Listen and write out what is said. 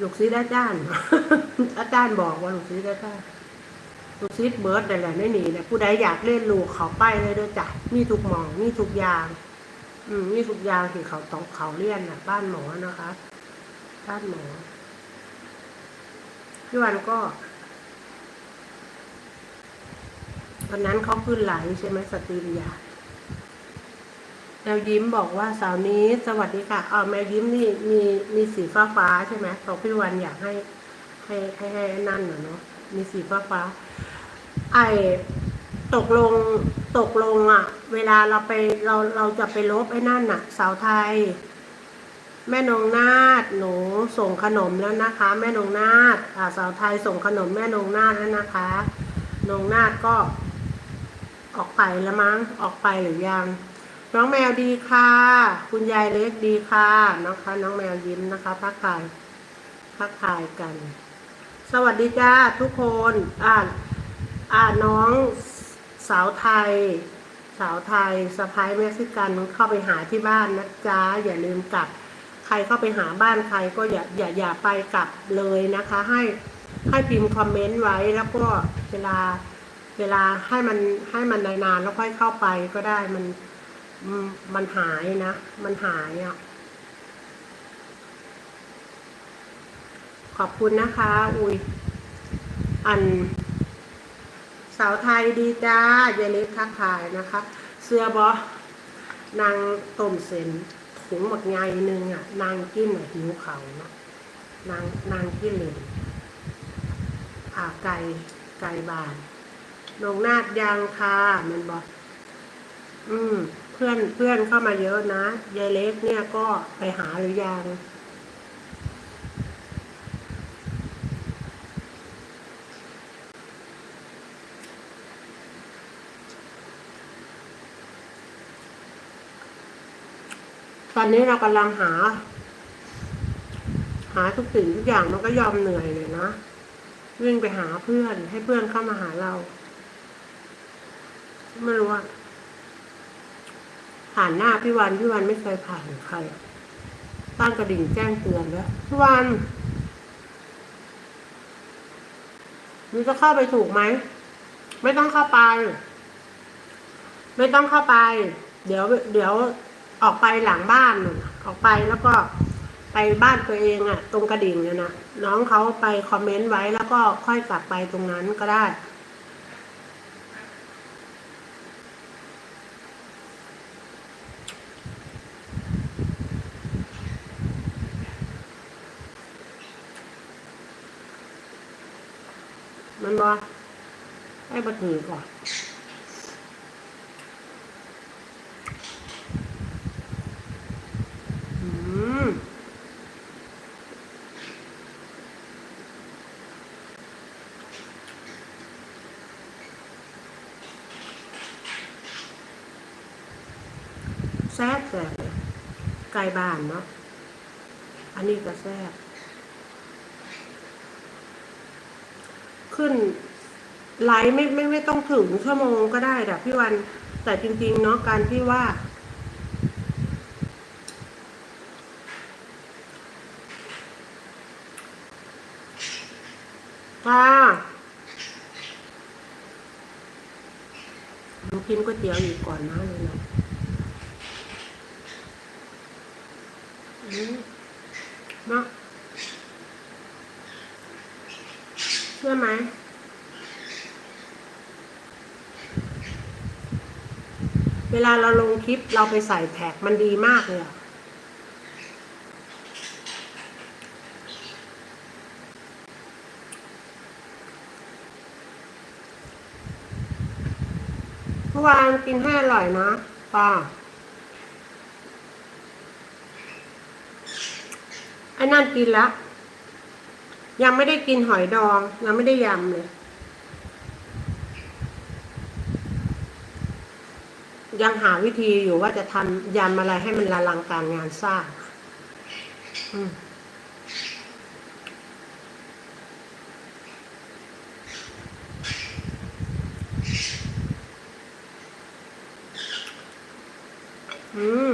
ลูกศิษย์อาจารย์ อาจารย์บอกว่าลูกศิษย์อาจารย์ลูกศิษย์เบิร์ดแต่นแหละไม่หนีเนี่ยผู้ใดอยากเล่นลูกเขาไปเลยเด้อจ้ะมีทุกหมองมีทุกยาง อืมมีทุกยางที่เขาต้องเขาเรียนน่ะบ้านหมอนะคะบ้านหมอพี่วันก็วันนั้นเขาขึ้นไหลใช่ไหมสตรีมยา แมวยิ้มบอกว่าสาวนี้สวัสดีค่ะอ๋อแมวยิ้มนี่มีมีสีฟ้าฟ้าใช่ไหมตกพี่วันอยากให้ให้ให้ให้นั่นหน่อเนาะมีสีฟ้าฟ้า ไอตกลงตกลงอะ เวลาเราไปเราเราจะไปลบไอ้นั่นน่ะ สาวไทย แม่นงนาดหนูส่งขนมแล้วนะคะ แม่นงนาดอ่าสาวไทยส่งขนมแม่นงนาดแล้วนะคะนงนาดก็ ออกไปแล้วมั้งออกไปหรือยัง น้องแมวดีค่ะ คุณยายเล็กดีค่ะนะคะน้องแมวยิ้มนะคะทักทายทักทายกัน สวัสดีจ้าทุกคนอ่านอ่านน้องสาวไทย สาวไทยสะพ้ายเม็กซิกันเข้าไปหาที่บ้านนะจ๊ะอย่าลืมกลับ ใครเข้าไปหาบ้านใครก็อย่าอย่าอย่าไปกลับเลยนะคะ ให้ให้พิมพ์คอมเมนต์ไว้แล้วก็เวลาเวลาให้มันให้มันนานๆแล้วค่อยเข้าไปก็ได้มัน มันหายนะ มันหายอะ ขอบคุณนะคะ อุยอัน สาวไทยดีจ้ายายเล็กทักทายนะคะ เสื้อบอนางต้มเส้นถุงหมดไงหนึ่งอะ นางกินหิวเขาเนาะนางนางกินเลยอ่าไก่ไก่บานนงนาดยางคามันบอกอืม เพื่อนเพื่อนเข้ามาเยอะนะ ยายเล็กเนี่ยก็ไปหาหรือยัง ตอนนี้เรากำลังหา หาทุกสิ่งทุกอย่างมันก็ยอมเหนื่อยเลยนะวิ่งไปหาเพื่อนให้เพื่อนเข้ามาหาเรา ไม่รู้ว่า ผ่านหน้าพี่วันพี่วันไม่เคยผ่านใครตั้งกระดิ่งแจ้งเตือนแล้วพี่วันนี่จะเข้าไปถูกไหม ไม่ต้องเข้าไป ไม่ต้องเข้าไป เดี๋ยว เดี๋ยวออกไปหลังบ้านออกไปแล้วก็ไปบ้านตัวเองอะตรงกระดิ่งเนี่ยนะน้องเขาไปคอมเมนต์ไว้แล้วก็ค่อยกลับไปตรงนั้นก็ได้ มันบอให้บัถือก่อนอืมแซ่บแซ่บเลยไก่บ้านเนาะ อันนี้ก็แซ่บ ขึ้นไลฟ์ไม่ไม่ไม่ต้องถึงชั่วโมงก็ได้แต่พี่วัน แต่จริง ๆ เนาะการที่ว่าค่ะหนูกินก๋วยเตี๋ยวอยู่ก่อนนะเลยนะมา เชื่อไหมเวลาเราลงคลิปเราไปใส่แท็กมันดีมากเลยเมื่อวานกินให้อร่อยนะป้าไอ้นั่นกินแล้ว ยังไม่ได้กินหอยดองยังไม่ได้ยำเลย ยังหาวิธีอยู่ว่าจะทำยำอะไรให้มันละลังการงานสร้างอืม